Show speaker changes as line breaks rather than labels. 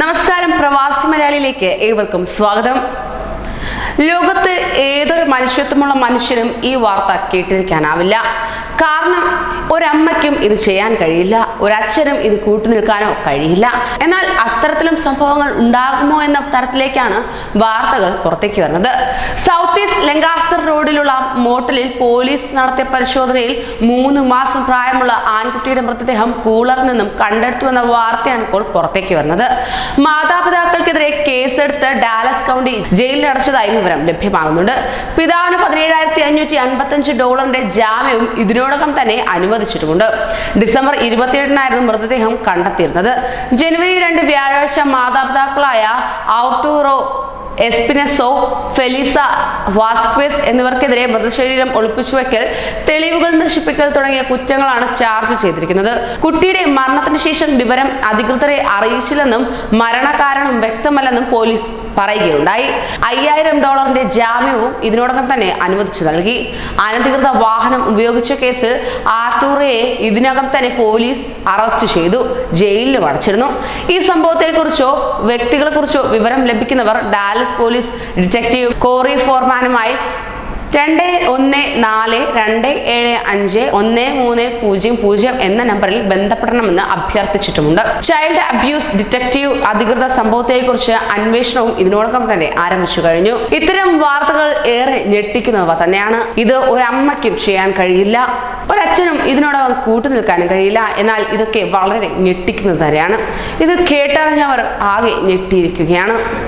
നമസ്കാരം പ്രവാസി മലയാളിയിലേക്ക് ഏവർക്കും സ്വാഗതം. ലോകത്ത് ഏതൊരു മനുഷ്യത്വമുള്ള മനുഷ്യനും ഈ വാർത്ത കേട്ടിരിക്കാനാവില്ല. കാരണം ഒരമ്മയ്ക്കും ഇത് ചെയ്യാൻ കഴിയില്ല. ഒരച്ഛനും ഇത് കൂട്ടുനിൽക്കാനോ കഴിയില്ല. എന്നാൽ അത്തരത്തിലും സംഭവങ്ങൾ ഉണ്ടാകുമോ എന്ന തരത്തിലേക്കാണ് വാർത്തകൾ പുറത്തേക്ക് വരുന്നത്. സൗത്ത് ഈസ്റ്റ് ലങ്കാസ്റ്റർ റോഡിലുള്ള മോട്ടലിൽ പോലീസ് നടത്തിയ പരിശോധനയിൽ മൂന്ന് മാസം പ്രായമുള്ള ആൺകുട്ടിയുടെ മൃതദേഹം കൂളറിൽ നിന്നും കണ്ടെടുത്തു എന്ന വാർത്തയാണ് ഇപ്പോൾ പുറത്തേക്ക് വരുന്നത്. മാതാപിതാക്കൾക്കെതിരെ കേസെടുത്ത് ഡാലസ് കൗണ്ടി ജയിലിൽ അടച്ചതായി വിവരം ലഭ്യമാകുന്നുണ്ട്. പിതാവിന് പതിനേഴായിരത്തി അഞ്ഞൂറ്റി അൻപത്തി അഞ്ച് ഡോളറിന്റെ ജാമ്യവും ഇതിനോടകം തന്നെ അനുവദിച്ചിട്ടുമുണ്ട്. ഡിസംബർ ഇരുപത്തിയെട്ടിനായിരുന്നു മൃതദേഹം കണ്ടെത്തിയിരുന്നത്. ജനുവരി രണ്ട് വ്യാഴാഴ്ച മാതാപിതാക്കളായ ഔട്ടൂറോ എസ്പിനെസോ ഫെലിസ വാസ്ക്വിസ് എന്നിവർക്കെതിരെ മൃതശരീരം ഒളിപ്പിച്ചു വയ്ക്കൽ തെളിവുകൾ നശിപ്പിക്കൽ തുടങ്ങിയ കുറ്റങ്ങളാണ് ചാർജ് ചെയ്തിരിക്കുന്നത്. കുട്ടിയുടെ മരണത്തിന് ശേഷം വിവരം അധികൃതരെ അറിയിച്ചില്ലെന്നും മരണകാരണം വ്യക്തമല്ലെന്നും പോലീസ് പറയുകയുണ്ടായി. അയ്യായിരം ഡോളറിന്റെ ജാമ്യവും ഇതിനോടകം തന്നെ അനുവദിച്ചു നൽകി. അനധികൃത വാഹനം ഉപയോഗിച്ച കേസ് ആർട്ടൂറയെ ഇതിനകം തന്നെ പോലീസ് അറസ്റ്റ് ചെയ്തു. ജയിലിൽ അടച്ചിരുന്നു. ഈ സംഭവത്തെക്കുറിച്ചോ വ്യക്തികളെക്കുറിച്ചോ വിവരം ലഭിക്കുന്നവർ ഡാലസ് പോലീസ് ഡിറ്റക്റ്റീവ് കോറി ഫോർമാനുമായി രണ്ട് ഒന്ന് നാല് രണ്ട് ഏഴ് അഞ്ച് ഒന്ന് മൂന്ന് പൂജ്യം പൂജ്യം എന്ന നമ്പറിൽ ബന്ധപ്പെടണമെന്ന് അഭ്യർത്ഥിച്ചിട്ടുമുണ്ട്. ചൈൽഡ് അബ്യൂസ് ഡിറ്റക്റ്റീവ് അധികൃത സംഭവത്തെക്കുറിച്ച് അന്വേഷണവും ഇതിനോടൊപ്പം തന്നെ ആരംഭിച്ചു കഴിഞ്ഞു. ഇത്തരം വാർത്തകൾ ഏറെ ഞെട്ടിക്കുന്നവ തന്നെയാണ്. ഇത് ഒരമ്മയ്ക്കും ചെയ്യാൻ കഴിയില്ല. ഒരച്ഛനും ഇതിനോടകം കൂട്ടുനിൽക്കാനും കഴിയില്ല. എന്നാൽ ഇതൊക്കെ വളരെ ഞെട്ടിക്കുന്നത് തന്നെയാണ്. ഇത് കേട്ടറിഞ്ഞവർ ആകെ ഞെട്ടിയിരിക്കുകയാണ്.